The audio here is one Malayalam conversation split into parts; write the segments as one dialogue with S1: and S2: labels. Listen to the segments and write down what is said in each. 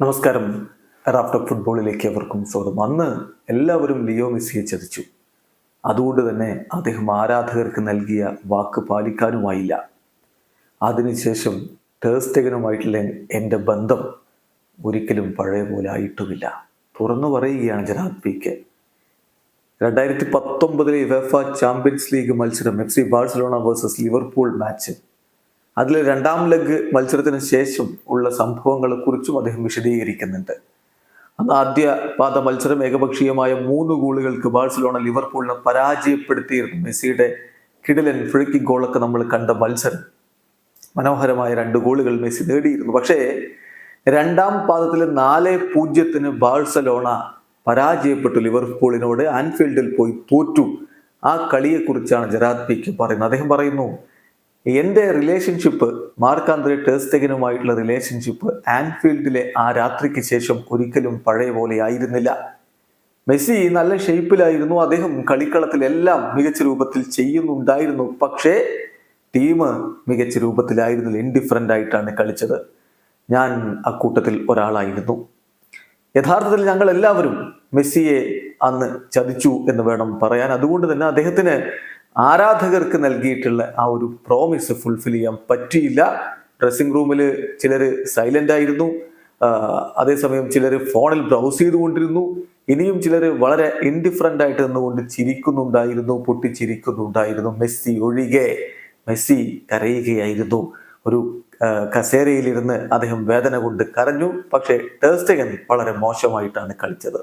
S1: നമസ്കാരം. റാഫ്റ്റർ ഫുട്ബോളിലേക്ക് അവർക്കും സ്വാഗതം. അന്ന് എല്ലാവരും ലിയോ മെസ്സിയെ ചതിച്ചു. അതുകൊണ്ട് തന്നെ അദ്ദേഹം ആരാധകർക്ക് നൽകിയ വാക്ക് പാലിക്കാനുമായില്ല. അതിനുശേഷം ടേസ്റ്റകനുമായിട്ടുള്ള എന്റെ ബന്ധം ഒരിക്കലും പഴയ പോലെ ആയിട്ടുമില്ല. തുറന്നു പറയുകയാണ് ജനാബ് പി കെ. രണ്ടായിരത്തി പത്തൊമ്പതിലെ വെഫ ചാമ്പ്യൻസ് ലീഗ് മത്സരം F C Barcelona versus Liverpool match. അതിൽ രണ്ടാം ലെഗ് മത്സരത്തിന് ശേഷം ഉള്ള സംഭവങ്ങളെ കുറിച്ചും അദ്ദേഹം വിശദീകരിക്കുന്നുണ്ട്. അന്ന് ആദ്യ പാദ മത്സരം ഏകപക്ഷീയമായ മൂന്ന് ഗോളുകൾക്ക് ബാഴ്സലോണ ലിവർപൂളിനെ പരാജയപ്പെടുത്തിയിരുന്നു. മെസ്സിയുടെ കിടിലൻ ഫ്രിക്കി ഗോളൊക്കെ നമ്മൾ കണ്ട മത്സരം. മനോഹരമായ രണ്ട് ഗോളുകൾ മെസ്സി നേടിയിരുന്നു. പക്ഷേ രണ്ടാം പാദത്തിൽ നാല് പൂജ്യത്തിന് ബാഴ്സലോണ പരാജയപ്പെട്ടു. ലിവർപൂളിനോട് ആൻഫീൽഡിൽ പോയി തോറ്റു. ആ കളിയെക്കുറിച്ചാണ് ജരാത് പിക്ക് പറയുന്നത്. അദ്ദേഹം പറയുന്നു എന്റെ റിലേഷൻഷിപ്പ് മാർക്കാന്ത്രി ടേസ്റ്റഗനുമായിട്ടുള്ള റിലേഷൻഷിപ്പ് ആൻഫീൽഡിലെ ആ രാത്രിക്ക് ശേഷം ഒരിക്കലും പഴയ പോലെ ആയിരുന്നില്ല. മെസ്സി നല്ല ഷേപ്പിലായിരുന്നു അദ്ദേഹം കളിക്കളത്തിലെല്ലാം മികച്ച രൂപത്തിൽ ചെയ്യുന്നുണ്ടായിരുന്നു. പക്ഷേ ടീം മികച്ച രൂപത്തിലായിരുന്നില്ല ഇൻഡിഫറന്റ് ആയിട്ടാണ് കളിച്ചത്. ഞാൻ അക്കൂട്ടത്തിൽ ഒരാളായിരുന്നു. യഥാർത്ഥത്തിൽ ഞങ്ങൾ എല്ലാവരും മെസ്സിയെ അന്ന് ചതിച്ചു എന്ന് വേണം പറയാൻ. അതുകൊണ്ട് തന്നെ അദ്ദേഹത്തിന് ആരാധകർക്ക് നൽകിയിട്ടുള്ള ആ ഒരു പ്രോമിസ് ഫുൾഫിൽ ചെയ്യാൻ പറ്റിയില്ല. ഡ്രസ്സിംഗ് റൂമിൽ ചിലർ സൈലന്റ് ആയിരുന്നു. അതേസമയം ചിലർ ഫോണിൽ ബ്രൗസ് ചെയ്തുകൊണ്ടിരുന്നു. ഇനിയും ചിലർ വളരെ ഇൻഡിഫറന്റ് ആയിട്ട് നിന്നുകൊണ്ട് ചിരിക്കുന്നുണ്ടായിരുന്നു പൊട്ടിച്ചിരിക്കുന്നുണ്ടായിരുന്നു. മെസ്സി ഒഴികെ മെസ്സി കരയുകയായിരുന്നു. ഒരു കസേരയിലിരുന്ന് അദ്ദേഹം വേദന കൊണ്ട് കരഞ്ഞു. പക്ഷേ ടേസ്റ്റഗൻ വളരെ മോശമായിട്ടാണ് കളിച്ചത്.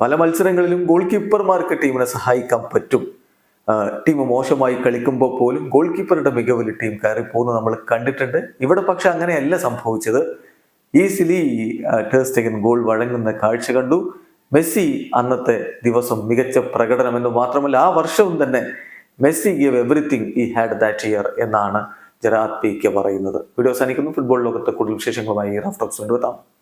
S1: പല മത്സരങ്ങളിലും ഗോൾ കീപ്പർമാർക്ക് ടീമിനെ സഹായിക്കാൻ പറ്റും. ടീം മോശമായി കളിക്കുമ്പോൾ പോലും ഗോൾ കീപ്പറുടെ മികവിൽ ടീം കയറി പോകുന്നത് നമ്മൾ കണ്ടിട്ടുണ്ട്. ഇവിടെ പക്ഷെ അങ്ങനെയല്ല സംഭവിച്ചത്. ഈസിലി ടേസ്റ്റഗൻ ഗോൾ വഴങ്ങുന്ന കാഴ്ച കണ്ടു. മെസ്സി അന്നത്തെ ദിവസം മികച്ച പ്രകടനം എന്ന് മാത്രമല്ല ആ വർഷവും തന്നെ Messi give everything he had that year എന്നാണ് ജറാദ് പി കെ പറയുന്നത്. വീഡിയോ അവസാനിക്കുന്നു. ഫുട്ബോൾ ലോകത്തെ കൂടുതൽ വിശേഷങ്ങളുമായി റഫ് ടോക്സ് കൊണ്ടുവെത്താം.